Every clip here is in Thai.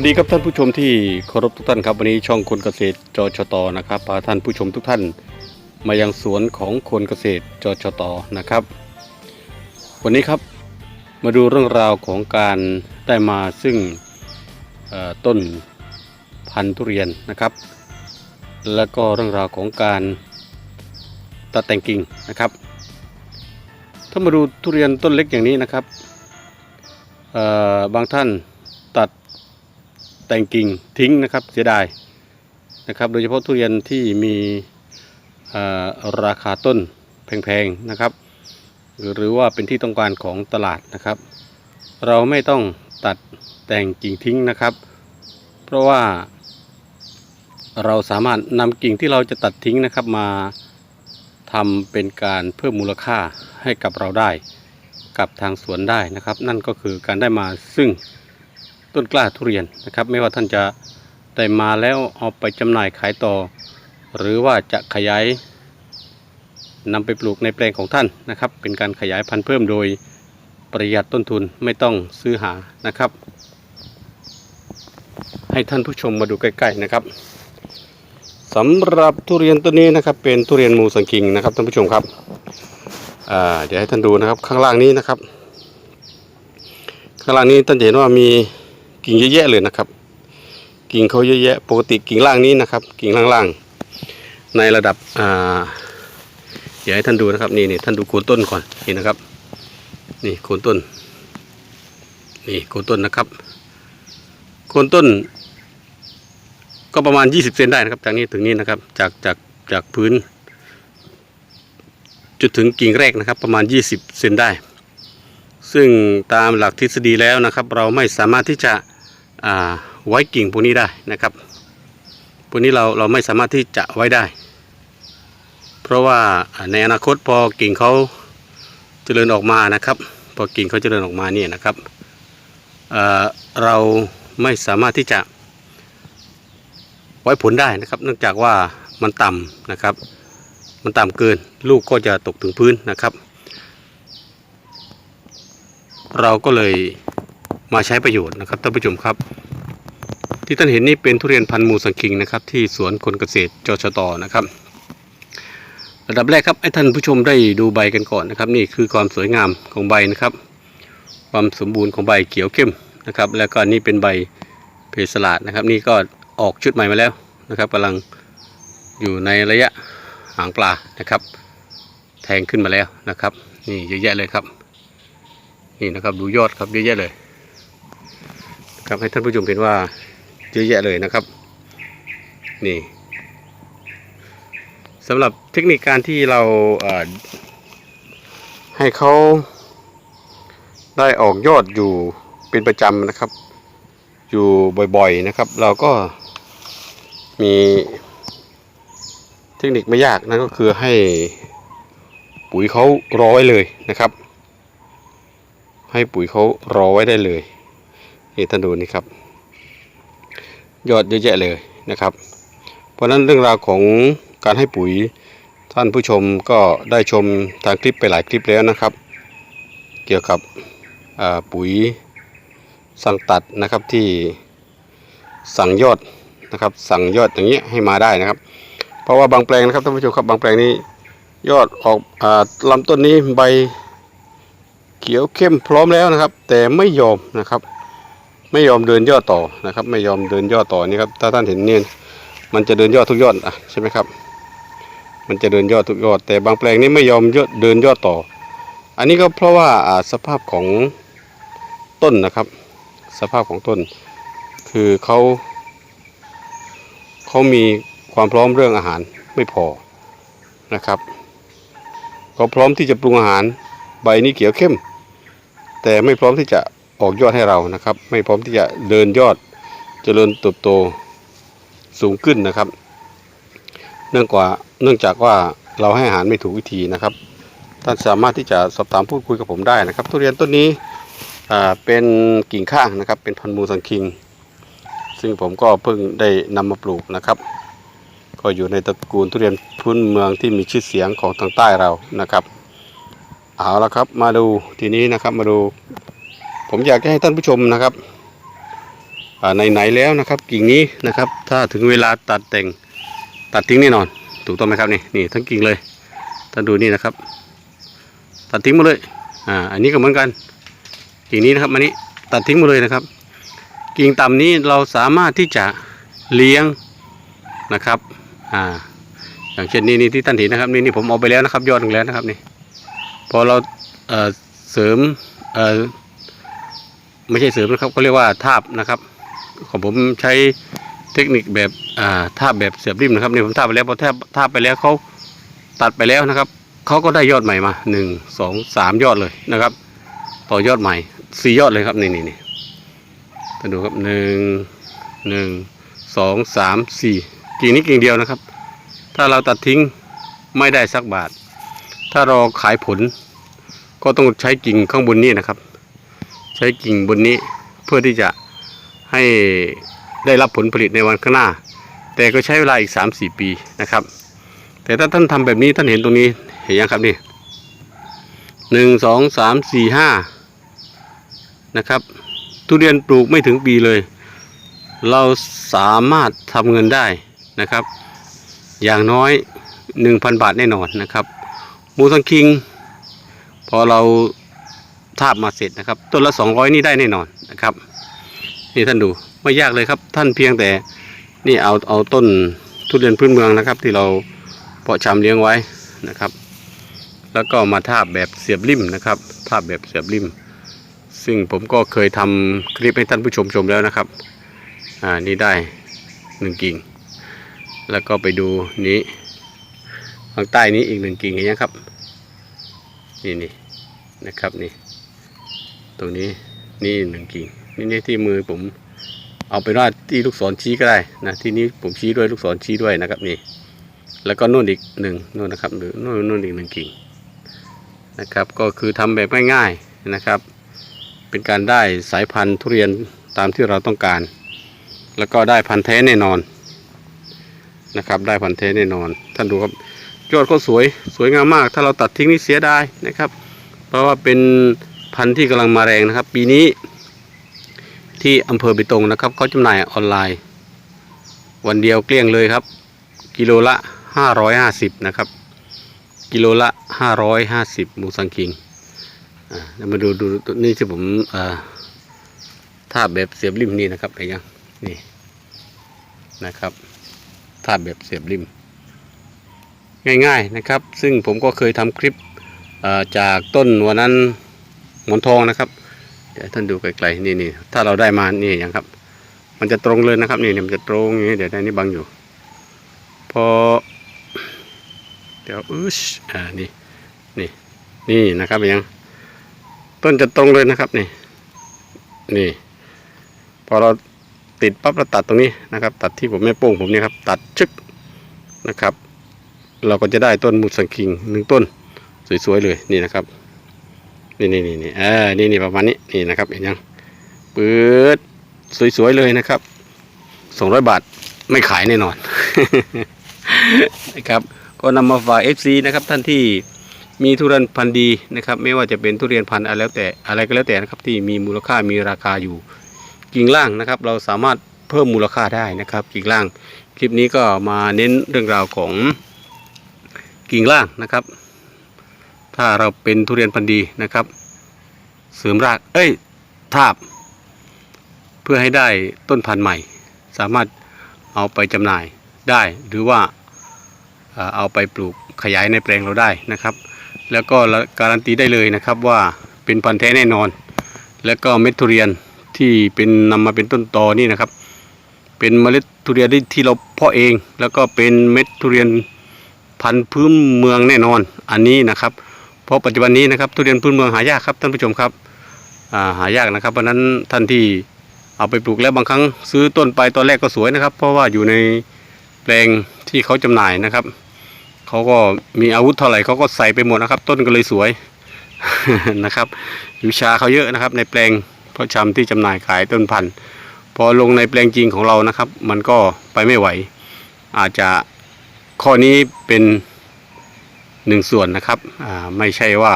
วัสดีครับท่านผู้ชมที่เคารพทุกท่านครับวันนี้ช่องคนเกษตรจชตนะครับพาท่านผู้ชมทุกท่าน มายังสวนของคนเกษตรจชตนะครับ วันนี้ครับมาดูเรื่องราวของการได้มาซึ่งต้นพันธุ์ทุเรียนนะครับ แล้วก็เรื่องราวของการตัดแต่งกิ่งนะครับ ถ้ามาดูทุเรียนต้นเล็กอย่างนี้นะครับบางท่าน แต่งกิ่งทิ้งนะครับเสียดายนะครับโดยเฉพาะทุเรียนที่มีราคาต้นแพงๆนะครับ หรือว่าเป็นที่ต้องการของตลาดนะครับ เราไม่ต้องตัดแต่งกิ่งทิ้งนะครับ เพราะว่าเราสามารถนำกิ่งที่เราจะตัดทิ้งนะครับมาทำเป็นการเพิ่มมูลค่าให้กับเราได้ กับทางสวนได้นะครับ นั่นก็คือการได้มาซึ่ง ต้นกล้าทุเรียนนะครับ ไม่ว่าท่านจะได้มาแล้วเอาไปจำหน่ายขายต่อ หรือว่าจะขยายนำไปปลูกในแปลงของท่านนะครับ เป็นการขยายพันธุ์เพิ่มโดยประหยัดต้นทุนไม่ต้องซื้อหานะครับ ให้ท่านผู้ชมมาดูใกล้ๆนะครับสำหรับทุเรียนตัวนี้นะครับ เป็นทุเรียนมูสังคิงนะครับท่านผู้ชมครับเดี๋ยวให้ท่านดูนะครับข้างล่างนี้นะครับ ข้างล่างนี้ท่านเห็นว่ามี กิ่งเยอะแยะเลยนะครับ กิ่งเขาเยอะแยะ ปกติกิ่งล่างนี้นะครับ กิ่งล่างๆ ในระดับอ่าเดี๋ยวให้ท่านดูนะครับนี่นี่ท่านดูโคนต้นก่อนนี่นะครับ นี่โคนต้น นี่โคนต้นนะครับโคนต้น ก็ประมาณ 20 เซนได้นะครับ จากนี้ถึงนี้นะครับ จากจากจากพื้น จุดถึงกิ่งแรกนะครับ ประมาณ 20 เซนได้ ซึ่งตามหลักทฤษฎีแล้วนะครับ เราไม่สามารถที่จะ ไว้กิ่งพวกนี้ได้นะครับ พวกนี้เราเราไม่สามารถที่จะไว้ได้ เพราะว่าในอนาคตพอกิ่งเขาเจริญออกมานะครับ พอกิ่งเขาเจริญออกมาเนี่ยนะครับเเราไม่สามารถที่จะไว้ผลได้นะครับ เนื่องจากว่ามันต่ำนะครับ มันต่ำเกินลูกก็จะตกถึงพื้นนะครับ เราก็เลย มาใช้ประโยชน์นะครับท่านผู้ชมครับ ที่ท่านเห็นนี่เป็นทุเรียนพันธุ์มูสังคิงนะครับที่สวนคนเกษตรจชตนะครับระดับแรกครับให้ท่านผู้ชมได้ดูใบกันก่อนนะครับ นี่คือความสวยงามของใบนะครับ ความสมบูรณ์ของใบเขียวเข้มนะครับ แล้วก็นี่เป็นใบเพสลาดนะครับ นี่ก็ออกชุดใหม่มาแล้วนะครับกำลังอยู่ในระยะหางปลานะครับ แทงขึ้นมาแล้วนะครับ นี่เยอะแยะเลยครับ นี่นะครับดูยอดครับเยอะแยะเลย ครับให้ท่านผู้ชมเห็นว่าเยอะแยะเลยนะครับ นี่สำหรับเทคนิคการที่เราให้เขาได้ออกยอดอยู่เป็นประจำนะครับ อยู่บ่อยๆนะครับ เราก็มีเทคนิคไม่ยากนั่นก็คือให้ปุ๋ยเขารอไว้เลยนะครับ ให้ปุ๋ยเขารอไว้ได้เลย นี่ท่านดูนี่ครับ ยอดเยอะแยะเลยนะครับ เพราะฉะนั้นเรื่องราวของการให้ปุ๋ยท่านผู้ชมก็ได้ชมทางคลิปไปหลายคลิปแล้วนะครับ เกี่ยวกับปุ๋ยสั่งตัดนะครับที่สั่งยอดนะครับ สั่งยอดอย่างเงี้ยให้มาได้นะครับ เพราะว่าบางแปลงนะครับท่านผู้ชมครับบางแปลงนี้ยอดออกอลำต้นนี้ใบเขียวเข้มพร้อมแล้วนะครับ แต่ไม่ยอมนะครับ ไม่ยอมเดินย่อต่อนะครับ ไม่ยอมเดินย่อต่อนี่ครับถ้าท่านเห็นเนี่ยมันจะเดินย่อทุกยอดอะใช่ไหมครับ มันจะเดินย่อทุกยอด แต่บางแปลงนี้ไม่ยอมยอเดินย่อต่อ อันนี้ก็เพราะว่าอ่าสภาพของต้นนะครับ สภาพของต้น คือเขาเขามีความพร้อมเรื่องอาหารไม่พอนะครับเขาพร้อมที่จะปรุงอาหารใบนี้เขียวเข้ม แต่ไม่พร้อมที่จะ ออกยอดให้เรานะครับ ไม่พร้อมที่จะเดินยอดเจริญเติบโตสูงขึ้นนะครับ เนื่องกว่าเนื่องจากว่าเราให้อาหารไม่ถูกวิธีนะครับท่านสามารถที่จะสอบถามพูดคุยกับผมได้นะครับ ทุเรียนต้นนี้เป็นกิ่งข้างนะครับ เป็นพันธุ์มูสังคิง ซึ่งผมก็เพิ่งได้นำมาปลูกนะครับ ก็อยู่ในตระกูลทุเรียนพื้นเมืองที่มีชื่อเสียงของทางใต้เรานะครับ เอาละครับมาดูทีนี้นะครับมาดู ผมอยากจะให้ท่านผู้ชมนะครับไหนๆแล้วนะครับ กิ่งนี้นะครับ ถ้าถึงเวลาตัดแต่งตัดทิ้งแน่นอน ถูกต้องไหมครับนี่นี่ทั้งกิ่งเลยท่านดูนี่นะครับ ตัดทิ้งหมดเลยอ่าอันนี้ก็เหมือนกัน กิ่งนี้นะครับอันนี้ตัดทิ้งหมดเลยนะครับ กิ่งต่ำนี้เราสามารถที่จะเลี้ยงนะครับอ่าอย่างเช่นนี้นี่ที่ท่านเห็นนะครับนี่นี่ผมเอาไปแล้วนะครับยอดหนึ่งแล้วนะครับนี่พอเราเอ่อเสริมเอ่อ ไม่ใช่เสริมนะครับเขาเรียกว่าทาบนะครับของผมใช้เทคนิคแบบอ่าทาบแบบเสียบริมนะครับนี่ผมทาบไปแล้วพอทาบทาบไปแล้วเขาตัดไปแล้วนะครับเขาก็ได้ยอดใหม่มาหนึ่งสองสามยอดเลยนะครับ ต่อยอดใหม่สี่ยอดเลยครับนี่นี่นี่ท่านดูครับหนึ่งหนึ่งสองสามสี่กิ่งนี้กิ่งเดียวนะครับ ถ้าเราตัดทิ้งไม่ได้สักบาท ถ้าเราขายผล ก็ต้องใช้กิ่งข้างบนนี้นะครับ ใช้กิ่งบนนี้เพื่อที่จะให้ได้รับผลผลิตในวันข้างหน้า แต่ก็ใช้เวลาอีก 3-4 ปีนะครับ แต่ถ้าท่านทำแบบนี้ท่านเห็นตรงนี้เห็นยังครับนี่หนึ่งสองสามสี่ห้านะครับ ทุเรียนปลูกไม่ถึงปีเลย เราสามารถทำเงินได้นะครับ อย่างน้อย 1,000 บาทแน่นอนนะครับ มูสังคิง พอเรา ทาบมาเสร็จนะครับ ต้นละ 200 นี่ได้แน่นอนนะครับ นี่ท่านดูไม่ยากเลยครับ ท่านเพียงแต่นี่เอาเอาต้นทุเรียนพื้นเมืองนะครับ ที่เราเพาะชำเลี้ยงไว้นะครับ แล้วก็มาทาบแบบเสียบริมนะครับ ทาบแบบเสียบริม ซึ่งผมก็เคยทำคลิปให้ท่านผู้ชมชมแล้วนะครับ อ่านี่ได้หนึ่งกิ่ง แล้วก็ไปดูนี้ข้างใต้นี้อีกหนึ่งกิ่งเห็นยังครับ นี่นี่นะครับนี่ ตรงนี้นี่หนึ่งกิ่งนี่นี่ที่มือผมเอาไปว่าที่ลูกศรชี้ก็ได้นะที่นี้ผมชี้ด้วยลูกศรชี้ด้วยนะครับนี่ แล้วก็นู่นอีกหนึ่งนู่นนะครับหรือนู่นนู่นอีกหนึ่งกิ่งนะครับ ก็คือทำแบบง่ายๆนะครับ เป็นการได้สายพันธุ์ทุเรียนตามที่เราต้องการ แล้วก็ได้พันธุ์แท้แน่นอนนะครับ ได้พันธุ์แท้แน่นอน ท่านดูครับยอดก็สวยสวยงามมาก ถ้าเราตัดทิ้งนี่เสียดายนะครับ เพราะว่าเป็น พันธุ์ที่กำลังมาแรงนะครับ ปีนี้ที่อำเภอเบตงนะครับเขาจำหน่ายออนไลน์ วันเดียวเกลี้ยงเลยครับ กิโลละ 550 นะครับ กิโลละ 550หมูสังคิงอ่าเดี๋ยวมาดูดูดูนี่ที่ผมอ่าทาบแบบเสียบริมนี่นะครับเห็นยังนี่นะครับทาบแบบเสียบริม ง่ายๆนะครับ ซึ่งผมก็เคยทำคลิปเอ่อจากต้นวันนั้น หมอนทองนะครับ เดี๋ยวท่านดูไกลๆนี่นี่ถ้าเราได้มานี่ยังครับ มันจะตรงเลยนะครับนี่นี่มันจะตรงอย่างนี้เดี๋ยวได้นี่บังอยู่ พอ เดี๋ยวอึชอ่านี่นี่นี่นะครับยัง ต้นจะตรงเลยนะครับนี่ นี่ พอเราติดปั๊บเราตัดตรงนี้นะครับ ตัดที่ผมไม่โป้งผมเนี่ยครับ ตัดชึกนะครับ เราก็จะได้ต้นมุสังคิงหนึ่งต้นสวยๆเลยนี่นะครับ นี่นี่นี่นี่เออนี่นี่ประมาณนี้นี่นะครับเห็นยังเปิดสวยๆเลยนะครับสองร้อยบาทไม่ขายแน่นอนนะครับก็นำมาฝาก FC นะครับท่านที่มีทุเรียนพันธุ์ดีนะครับ ไม่ว่าจะเป็นทุเรียนพันธุ์อะไรแล้วแต่อะไรก็แล้วแต่นะครับที่มีมูลค่ามีราคาอยู่กิ่งล่างนะครับ เราสามารถเพิ่มมูลค่าได้นะครับ กิ่งล่าง คลิปนี้ก็มาเน้นเรื่องราวของกิ่งล่างนะครับ ถ้าเราเป็นทุเรียนพันธุ์ดีนะครับ เสริมราก เอ้ย ทาบ เพื่อให้ได้ต้นพันธุ์ใหม่ สามารถเอาไปจำหน่ายได้ หรือว่าเอาไปปลูกขยายในแปลงเราได้นะครับ แล้วก็การันตีได้เลยนะครับว่าเป็นพันธุ์แท้แน่นอน แล้วก็เม็ดทุเรียนที่เป็นนำมาเป็นต้นตอนี่นะครับ เป็นเมล็ดทุเรียนที่เราเพาะเอง แล้วก็เป็นเม็ดทุเรียนพันธุ์พื้นเมืองแน่นอน อันนี้นะครับ เพราะปัจจุบันนี้นะครับทุเรียนพื้นเมืองหายากครับท่านผู้ชมครับาหายากนะครับเพราะนั้นท่านที่เอาไปปลูกแล้วบางครั้งซื้อต้นไปตอนแรกก็สวยนะครับ เพราะว่าอยู่ในแปลงที่เขาจำหน่ายนะครับเขาก็มีอาวุธเท่าไหร่เขาก็ใส่ไปหมดนะครับ ต้นก็เลยสวยนะครับวิชาเขาเยอะนะครับ ในแปลงเพราะชำที่จำหน่ายขายต้นพันธุ์พอลงในแปลงจริงของเรานะครับ มันก็ไปไม่ไหว อาจจะข้อนี้เป็น หนึ่งส่วนนะครับไม่ใช่ว่า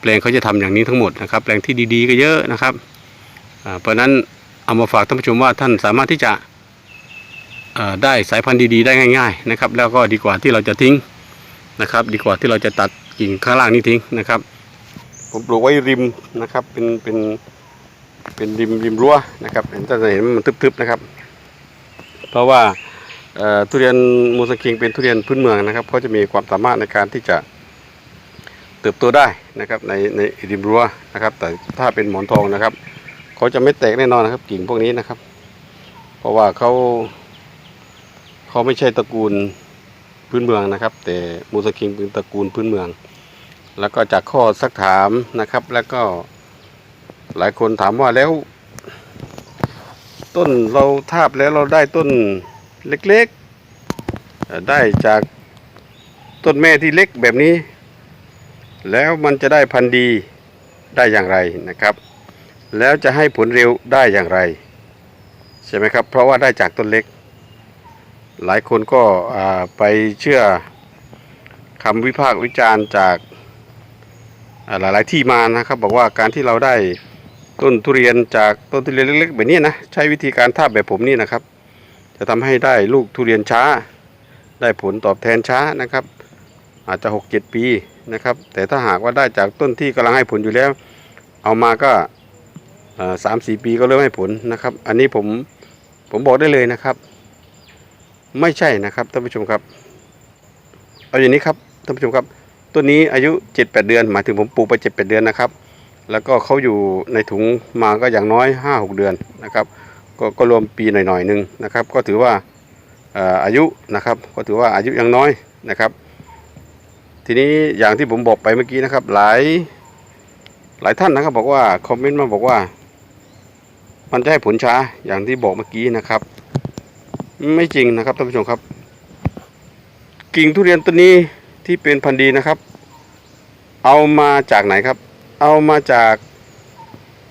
แปลงเขาจะทำอย่างนี้ทั้งหมดนะครับ แปลงที่ดีๆก็เยอะนะครับเพราะฉะนั้นเอามาฝากท่านผู้ชมว่าท่านสามารถที่จะได้สายพันธุ์ดีๆ ได้ง่าย ๆนะครับ แล้วก็ดีกว่าที่เราจะทิ้งนะครับ ดีกว่าที่เราจะตัดกิ่งข้างล่างนี้ทิ้งนะครับ ผมปลูกไว้ริมนะครับเป็นเป็นเป็นริมริมรั้วนะครับเห็นจะเห็นมันทึบๆนะครับ เพราะว่า ทุเรียนมูสังคิงเป็นทุเรียนพื้นเมืองนะครับเขาจะมีความสามารถในการที่จะเติบโตได้นะครับในในริมรั้วนะครับ แต่ถ้าเป็นหมอนทองนะครับเขาจะไม่แตกแน่นอนนะครับ กิ่งพวกนี้นะครับ เพราะว่าเขาเขาไม่ใช่ตระกูลพื้นเมืองนะครับ แต่มูสังคิงเป็นตระกูลพื้นเมือง แล้วก็จากข้อสักถามนะครับ แล้วก็หลายคนถามว่าแล้ว ต้นเราทาบแล้วเราได้ต้น เล็กๆ ได้จากต้นแม่ที่เล็กแบบนี้ แล้วมันจะได้พันธุ์ดีได้อย่างไรนะครับ แล้วจะให้ผลเร็วได้อย่างไร ใช่ไหมครับ เพราะว่าได้จากต้นเล็ก หลายคนก็ไปเชื่อคำวิพากษ์วิจารณ์จากหลายๆที่มานะครับ บอกว่าการที่เราได้ต้นทุเรียนจากต้นทุเรียนเล็กๆแบบนี้นะ ใช้วิธีการทาบแบบผมนี่นะครับ จะทำให้ได้ลูกทุเรียนช้า ได้ผลตอบแทนช้านะครับ อาจจะ 6-7 ปีนะครับ แต่ถ้าหากว่าได้จากต้นที่กำลังให้ผลอยู่แล้ว เอามาก็สามสี่ปีก็เริ่มให้ผลนะครับ อันนี้ผมผมบอกได้เลยนะครับ ไม่ใช่นะครับท่านผู้ชมครับ เอาอย่างนี้ครับท่านผู้ชมครับต้นนี้อายุ 7-8 เดือน หมายถึงผมปลูกไป 7-8 เดือนนะครับ แล้วก็เขาอยู่ในถุงมาก็อย่างน้อย 5-6 เดือนนะครับ ก็ก็รวมปีหน่อยๆหนึ่งนะครับ ก็ถือว่าเอ่ออายุนะครับ ก็ถือว่าอายุยังน้อยนะครับ ทีนี้อย่างที่ผมบอกไปเมื่อกี้นะครับ หลายหลายท่านนะครับบอกว่าคอมเมนต์มาบอกว่า มันจะให้ผลช้าอย่างที่บอกเมื่อกี้นะครับ ไม่จริงนะครับท่านผู้ชมครับ กิ่งทุเรียนต้นนี้ที่เป็นพันธุ์ดีนะครับ เอามาจากไหนครับ เอามาจาก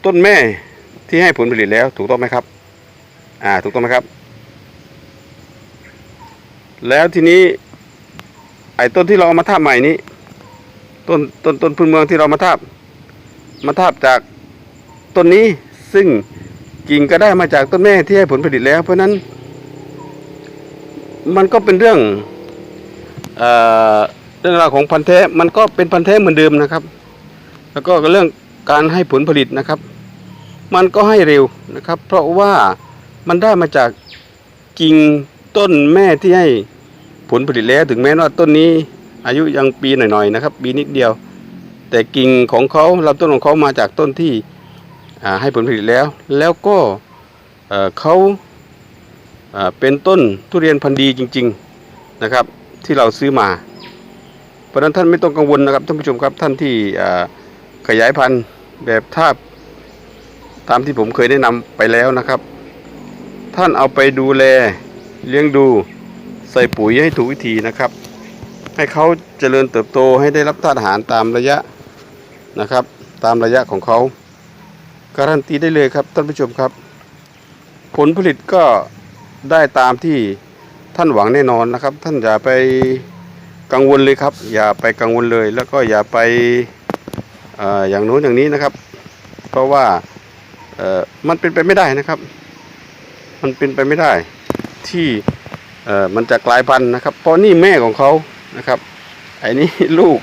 ต้นแม่ที่ให้ผลผลิตแล้วถูกต้องไหมครับ อ่าถูกต้องไหมครับ แล้วทีนี้ ไอ้ต้นที่เราเอามาทาบใหม่นี้ ต้นต้นต้นพื้นเมืองที่เรามาทาบ มาทาบจากต้นนี้ซึ่งกิ่งก็ได้มาจากต้นแม่ที่ให้ผลผลิตแล้ว เพราะฉะนั้น มันก็เป็นเรื่องเอ่อเรื่องราวของพันธุ์แท้มันก็เป็นพันธุ์แท้เหมือนเดิมนะครับ แล้วก็เรื่องการให้ผลผลิตนะครับ มันก็ให้เร็วนะครับ เพราะว่า มันได้มาจากกิ่งต้นแม่ที่ให้ผลผลิตแล้วถึงแม้ว่าต้นนี้ อายุยังปีหน่อยๆนะครับ ปีนิดเดียว แต่กิ่งของเขาลำต้นของเขามาจากต้นที่ให้ผลผลิตแล้ว แล้วก็เเขาอ่าเป็นต้นทุเรียนพันธุ์ดีจริง ๆนะครับ ที่เราซื้อมา เพราะนั้นท่านไม่ต้องกังวลนะครับท่านผู้ชมครับท่านที่ขยายพันธุ์แบบทาบตามที่ผมเคยแนะนำไปแล้วนะครับ ท่านเอาไปดูแลเลี้ยงดูใส่ปุ๋ยให้ถูกวิธีนะครับ ให้เขาเจริญเติบโตให้ได้รับธาตุอาหารตามระยะนะครับ ตามระยะของเขาการันตีได้เลยครับท่านผู้ชมครับ ผลผลิตก็ได้ตามที่ท่านหวังแน่นอนนะครับ ท่านอย่าไปกังวลเลยครับ อย่าไปกังวลเลย แล้วก็อย่าไปออย่างโน้นอย่างนี้นะครับ เพราะว่ามันเป็นไปไม่ได้นะครับ มันเป็นไปไม่ได้ ที่เอ่อมันจะกลายพันธุ์นะครับ เพราะนี่แม่ของเขานะครับไอ้นี่ลูก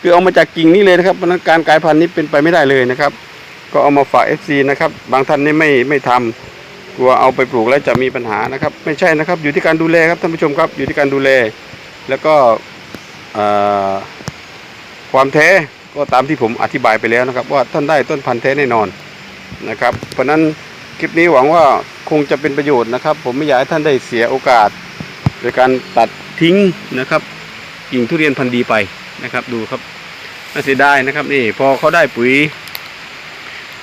คือเอามาจากกิ่งนี้เลยนะครับเพราะนั้นการกลายพันธุ์นี้เป็นไปไม่ได้เลยนะครับ ก็เอามาฝาก FC นะครับ บางท่านนี่ไม่ไม่ทำกลัวเอาไปปลูกแล้วจะมีปัญหานะครับ ไม่ใช่นะครับ อยู่ที่การดูแลครับท่านผู้ชมครับ อยู่ที่การดูแล แล้วก็เอ่อความแท้ก็ตามที่ผมอธิบายไปแล้วนะครับ ว่าท่านได้ต้นพันธุ์แท้แน่นอนนะครับ เพราะนั้นคลิปนี้หวังว่า คงจะเป็นประโยชน์นะครับ ผมไม่อยากให้ท่านได้เสียโอกาส โดยการตัดทิ้งนะครับกิ่งทุเรียนพันธุ์ดีไปนะครับ ดูครับน่าเสียดายนะครับนี่พอเขาได้ปุ๋ย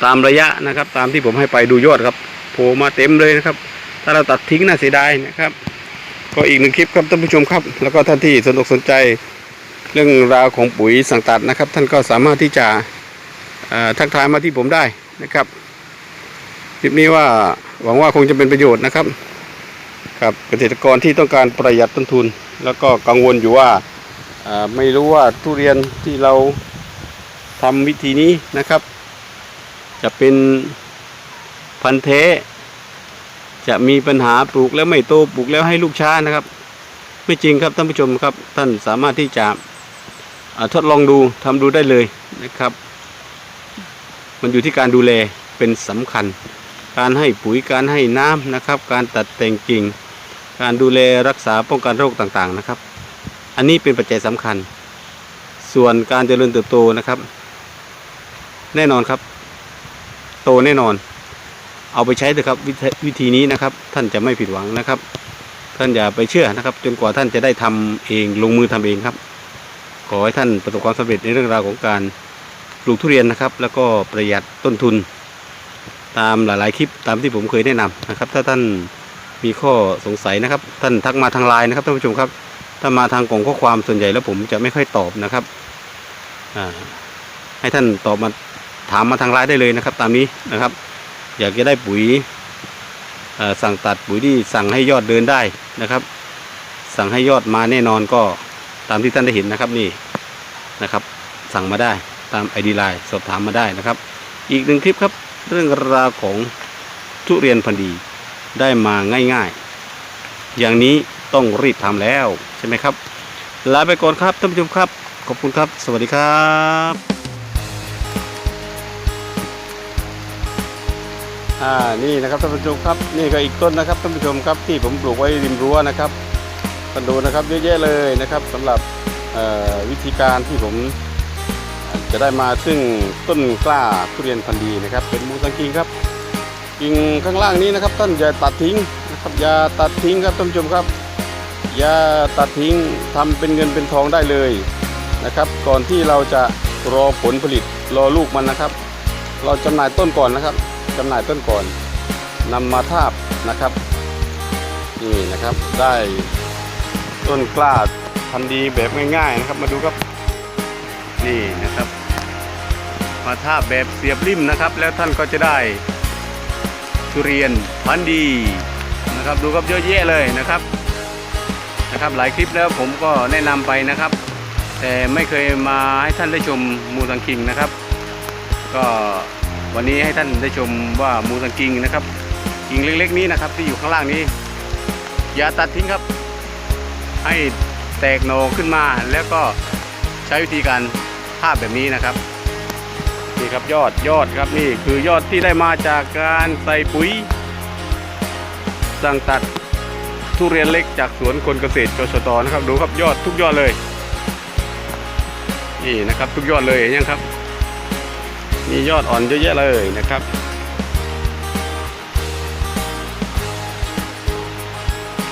ตามระยะนะครับ ตามที่ผมให้ไปดูยอดครับโผล่มาเต็มเลยนะครับ ถ้าเราตัดทิ้งน่าเสียดายนะครับก็อีกหนึ่งคลิปครับท่านผู้ชมครับ แล้วก็ท่านที่สนอกสนใจเรื่องราวของปุ๋ยสังตัดนะครับ ท่านก็สามารถที่จะทักทายมาที่ผมได้นะครับคลิปนี้ว่า หวังว่าคงจะเป็นประโยชน์นะครับกับเกษตรกรที่ต้องการประหยัดต้นทุน แล้วก็กังวลอยู่ว่าไม่รู้ว่าทุเรียนที่เราทำวิธีนี้นะครับ จะเป็นพันธุ์แท้จะมีปัญหาปลูกแล้วไม่โตปลูกแล้วให้ลูกช้านะครับ ไม่จริงครับท่านผู้ชมครับ ท่านสามารถที่จะทดลองดูทำดูได้เลยนะครับ มันอยู่ที่การดูแลเป็นสำคัญ การให้ปุ๋ยการให้น้ำนะครับ การตัดแต่งกิ่ง การดูแลรักษาป้องกันโรคต่างๆนะครับ อันนี้เป็นปัจจัยสำคัญ ส่วนการเจริญเติบโตนะครับ แน่นอนครับ โตแน่นอน เอาไปใช้เถอะครับวิธีวิธีนี้นะครับ ท่านจะไม่ผิดหวังนะครับ ท่านอย่าไปเชื่อนะครับ จนกว่าท่านจะได้ทำเองลงมือทำเองครับ ขอให้ท่านประสบความสำเร็จในเรื่องราวของการปลูกทุเรียนนะครับ แล้วก็ประหยัดต้นทุน ตามหลายๆคลิปตามที่ผมเคยแนะนำนะครับ ถ้าท่านมีข้อสงสัยนะครับ ท่านทักมาทางไลน์นะครับท่านผู้ชมครับ ถ้ามาทางกล่องข้อความส่วนใหญ่แล้วผมจะไม่ค่อยตอบนะครับให้ท่านตอบมาถามมาทางไลน์ได้เลยนะครับ ตามนี้นะครับ อยากจะได้ปุ๋ยสั่งตัดปุ๋ยที่สั่งให้ยอดเดินได้นะครับ สั่งให้ยอดมาแน่นอนก็ตามที่ท่านได้เห็นนะครับนี่นะครับ สั่งมาได้ตามไอดีไลน์สอบถามมาได้นะครับ อีกหนึ่งคลิปครับ เรื่องราวของทุเรียนพันดีได้มาง่ายๆ อย่างนี้ต้องรีบทำแล้วใช่ไหมครับ ลาไปก่อนครับท่านผู้ชมครับ ขอบคุณครับ สวัสดีครับอ่านี่นะครับท่านผู้ชมครับ นี่ก็อีกต้นนะครับท่านผู้ชมครับที่ผมปลูกไว้ริมรั้วนะครับกันดูนะครับเยอะแยะเลยนะครับสำหรับวิธีการที่ผม จะได้มาซึ่งต้นกล้าทุเรียนพันธุ์ดีนะครับ เป็นมูสังคิงครับกิ่งข้างล่างนี้นะครับท่านอย่าตัดทิ้งนะครับอย่าตัดทิ้งครับท่านผู้ชมครับอย่าตัดทิ้งทำเป็นเงินเป็นทองได้เลยนะครับ ก่อนที่เราจะรอผลผลิตรอลูกมันนะครับ เราจำหน่ายต้นก่อนนะครับจำหน่ายต้นก่อนนำมาทาบนะครับนี่นะครับได้ต้นกล้าพันธุ์ดีแบบง่ายๆนะครับ มาดูครับนี่นะครับ มาทาบแบบเสียบริมนะครับ แล้วท่านก็จะได้ทุเรียนพันธุ์ดีนะครับ ดูครับเยอะแยะเลยนะครับนะครับ หลายคลิปแล้วผมก็แนะนำไปนะครับ แต่ไม่เคยมาให้ท่านได้ชมมูสังคิงนะครับ ก็วันนี้ให้ท่านได้ชมว่ามูสังคิงนะครับกิ่งเล็กๆนี้นะครับที่อยู่ข้างล่างนี้ อย่าตัดทิ้งครับ ให้แตกโหนขึ้นมาแล้วก็ใช้วิธีการภาพแบบนี้นะครับ นี่ครับยอดยอดครับนี่คือยอดที่ได้มาจากการใส่ปุ๋ย สั่งตัดทุเรียนเล็กจากสวนคนเกษตรจชตนะครับดูครับยอดทุกยอดเลยนี่นะครับทุกยอดเลยเห็นยังครับ มียอดอ่อนเยอะแยะเลยนะครับ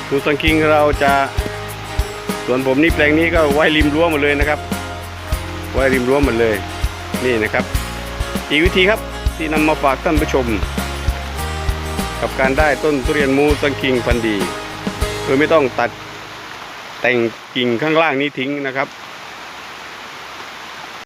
ดูสังคิงเราจะส่วนผมนี่แปลงนี้ก็ไว้ริมรั้วหมดเลยนะครับ ไว้ริมรั้วหมดเลย นี่นะครับ อีกวิธีครับที่นำมาฝากท่านผู้ชม กับการได้ต้นทุเรียนมูสังคิงพันดีโดยไม่ต้องตัดแต่งกิ่งข้างล่างนี้ทิ้งนะครับ